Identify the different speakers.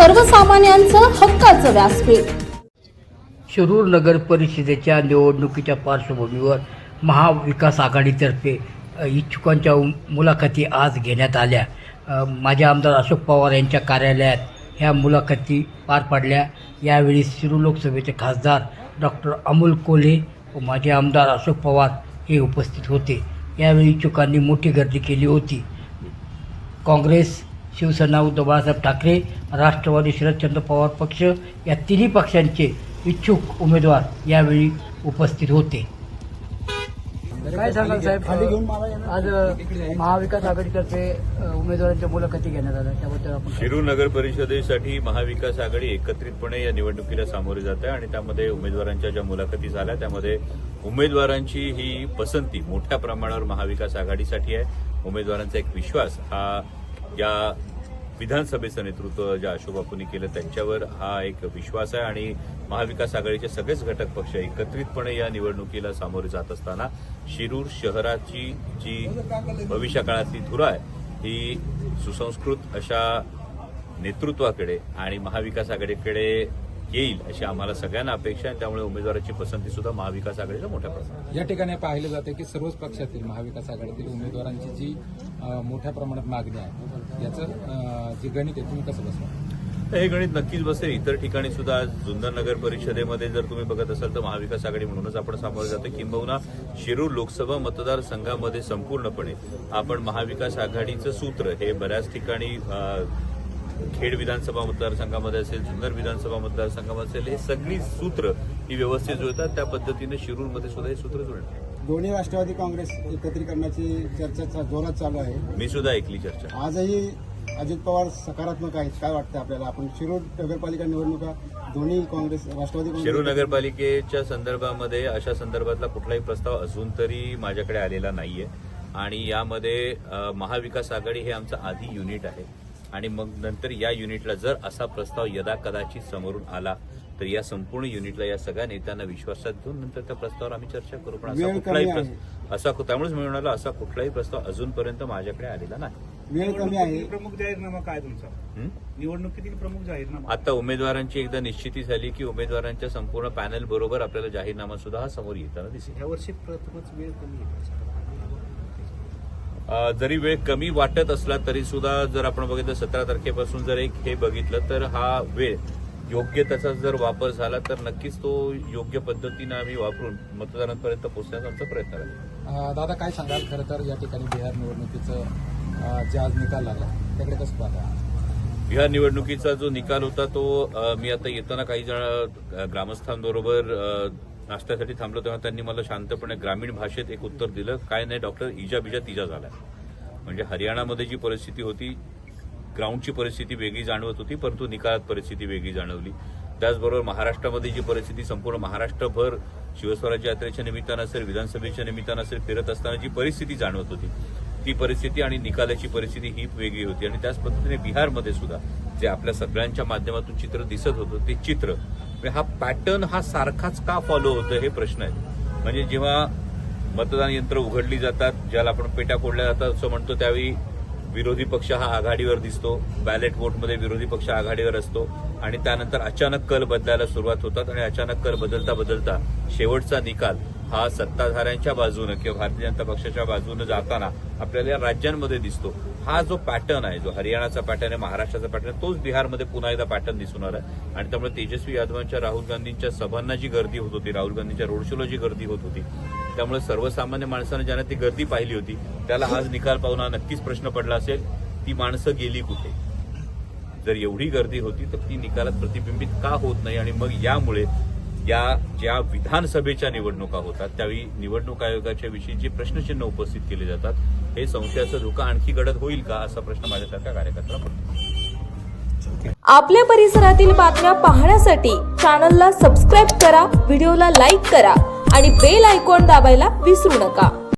Speaker 1: सर्वसामान्यांचं हक्काचं व्यासपीठ.
Speaker 2: शिरूर नगर परिषदेच्या निवडणुकीच्या पार्श्वभूमीवर महाविकास आघाडीतर्फे इच्छुकांच्या मुलाखती आज घेण्यात आल्या. माझे आमदार अशोक पवार यांच्या कार्यालयात ह्या मुलाखती पार पडल्या. यावेळी शिरूर लोकसभेचे खासदार डॉक्टर अमोल कोल्हे व माझे आमदार अशोक पवार हे उपस्थित होते. यावेळी इच्छुकांनी मोठी गर्दी केली होती. काँग्रेस शिवसेना उद्धव बाळासाहेब ठाकरे राष्ट्रवादी शरदचंद्र पवार पक्ष या तिन्ही पक्षांचे इच्छुक उमेदवार यावेळी उपस्थित होते. काय सांगाल साहेब? आज महाविकास आघाडीतर्फे उमेदवारांच्या मुलाखती घेण्यात आल्या. त्याबद्दल आपण
Speaker 3: शिरूर नगर परिषदेसाठी महाविकास आघाडी एकत्रितपणे या निवडणुकीला सामोरे जात आहे आणि त्यामध्ये उमेदवारांच्या ज्या मुलाखती झाल्या त्यामध्ये उमेदवारांची ही पसंती मोठ्या प्रमाणावर महाविकास आघाडीसाठी आहे. उमेदवारांचा एक विश्वास हा या विधानसभेचं नेतृत्व ज्या अशोक बापूंनी केलं त्यांच्यावर हा एक विश्वास आहे आणि महाविकास आघाडीचे सगळेच घटक पक्ष एकत्रितपणे या निवडणुकीला सामोरे जात असताना शिरूर शहराची जी भविष्यकाळातली धुरा आहे ही सुसंस्कृत अशा नेतृत्वाकडे आणि महाविकास आघाडीकडे येईल अशी आम्हाला सगळ्यांना अपेक्षा आहे. त्यामुळे उमेदवाराची पसंती सुद्धा महाविकास आघाडीला मोठ्या प्रमाणात.
Speaker 4: या ठिकाणी पाहिले जाते की सर्वच पक्षातील महाविकास आघाडीतील उमेदवारांची जी मोठ्या प्रमाणात मागणी आहे याचं जे गणित आहे तुम्ही कसं बसवा?
Speaker 3: हे गणित नक्कीच बसेल. इतर ठिकाणी सुद्धा आज जुन्नर नगर परिषदेमध्ये जर तुम्ही बघत असाल तर महाविकास आघाडी म्हणूनच आपण सामोरे जातो. किंबहुना शिरूर लोकसभा मतदारसंघामध्ये संपूर्णपणे आपण महाविकास आघाडीचं सूत्र हे बऱ्याच ठिकाणी खेड विधानसभा मतदारसंघामध्ये असेल जुन्नर विधानसभा मतदारसंघामध्ये असेल हे सगळी सूत्र ही व्यवस्थित जुळतात. त्या पद्धतीने शिरूरमध्ये सुद्धा हे सूत्र जुळणार
Speaker 5: दोन्ही राष्ट्रवादी काँग्रेस एकत्रीकरणाची चर्चा जोरात चालू आहे.
Speaker 3: मी सुद्धा ऐकली चर्चा.
Speaker 5: आजही अजित पवार सकारात्मक आहेत. काय वाटतं आपल्याला? आपण शिरूर नगरपालिका निवडणुका दोन्ही काँग्रेस राष्ट्रवादी
Speaker 3: शिरूर नगरपालिकेच्या संदर्भामध्ये अशा संदर्भातला कुठलाही प्रस्ताव अजून तरी माझ्याकडे आलेला नाहीये. आणि यामध्ये महाविकास आघाडी हे आमचं आधी युनिट आहे. आणि मग नंतर या युनिटला जर असा प्रस्ताव यदा कदाचित समोरून आला तर या संपूर्ण युनिटला या सगळ्या नेत्यांना विश्वासात घेऊन नंतर त्या प्रस्तावावर आम्ही चर्चा करू. पण असा कुठलाही प्रस्ताव असा त्यामुळेच मी म्हणालो असा कुठलाही प्रस्ताव अजूनपर्यंत माझ्याकडे आलेला नाही.
Speaker 5: वेळ कमी आहे.
Speaker 6: प्रमुख जाहीरनामा काय तुमचा? निवडणुकीतील प्रमुख जाहीरनामा.
Speaker 3: आता उमेदवारांची एकदा निश्चिती झाली की उमेदवारांच्या संपूर्ण पॅनल बरोबर आपल्याला जाहीरनामा सुद्धा हा समोर येताना दिसेल.
Speaker 6: या वर्षी प्रथमच वेळ कमी
Speaker 3: जरी वेळ कमी वाटत असला तरी सुद्धा जर आपण बघितलं सतरा तारखेपासून जर एक हे बघितलं तर हा वेळ योग्य त्याचा जर वापर झाला तर नक्कीच तो योग्य पद्धतीनं आम्ही वापरून मतदारांपर्यंत पोहोचण्याचा आमचा प्रयत्न राहील.
Speaker 4: दादा काय सांगाल? खरं तर या ठिकाणी बिहार निवडणुकीचं जे आज निकाल लागला त्याकडे कसं पाहता?
Speaker 3: बिहार निवडणुकीचा जो निकाल होता तो मी आता येताना काही जण ग्रामस्थांबरोबर नाश्त्यासाठी थांबलो तेव्हा त्यांनी मला शांतपणे ग्रामीण भाषेत एक उत्तर दिलं. काय नाही डॉक्टर इजा बिजा तिजा झाला म्हणजे हरियाणामध्ये जी परिस्थिती होती ग्राउंडची परिस्थिती वेगळी जाणवत होती परंतु निकालात परिस्थिती वेगळी जाणवली. त्याचबरोबर महाराष्ट्रामध्ये जी परिस्थिती संपूर्ण महाराष्ट्रभर शिवस्वराज्य यात्रेच्या निमित्तानं असेल विधानसभेच्या निमित्तानं असेल फिरत असताना जी परिस्थिती जाणवत होती ती परिस्थिती आणि निकालाची परिस्थिती ही वेगळी होती. आणि त्याच पद्धतीने बिहारमध्ये सुद्धा जे आपल्या सगळ्यांच्या माध्यमातून चित्र दिसत होतं ते चित्र म्हणजे हा पॅटर्न हा सारखाच का फॉलो होतो हे प्रश्न आहे. म्हणजे जेव्हा मतदान यंत्र उघडली जातात ज्याला आपण पेट्या फोडल्या जातात असं म्हणतो त्यावेळी विरोधी पक्ष हा आघाडीवर दिसतो बॅलेट वोटमध्ये विरोधी पक्ष आघाडीवर असतो आणि त्यानंतर अचानक कल बदलायला सुरुवात होतात आणि अचानक कल बदलता बदलता शेवटचा निकाल हा सत्ताधाऱ्यांच्या बाजूनं किंवा भारतीय जनता पक्षाच्या बाजूनं जाताना आपल्याला या राज्यांमध्ये दिसतो. हा जो पॅटर्न आहे जो हरियाणाचा पॅटर्न आहे महाराष्ट्राचा पॅटर्न आहे तोच बिहारमध्ये पुन्हा एकदा पॅटर्न दिसून आला आहे आणि त्यामुळे तेजस्वी यादवांच्या राहुल गांधींच्या सभांना जी गर्दी होत होती राहुल गांधींच्या रोड शोला जी गर्दी होत होती त्यामुळे सर्वसामान्य माणसानं ज्यांना ती गर्दी पाहिली होती त्याला आज निकाल पाहून हा नक्कीच प्रश्न पडला असेल ती माणसं गेली कुठे? जर एवढी गर्दी होती तर ती निकालात प्रतिबिंबित का होत नाही? आणि मग यामुळे या ज्या विधानसभेच्या निवडणुका होतात त्यावेळी निवडणूक आयोगाच्या विषयी जे प्रश्नचिन्ह उपस्थित केले जातात. हे संशयाचं धोका आणखी गडद होईल का असा प्रश्न माझ्यासारख्या कार्यकर्त्याला पडतो.
Speaker 7: आपल्या परिसरातील बातम्या पाहण्यासाठी चॅनलला सबस्क्राईब करा व्हिडिओला लाईक करा आणि बेल आयकॉन दाबायला विसरू नका.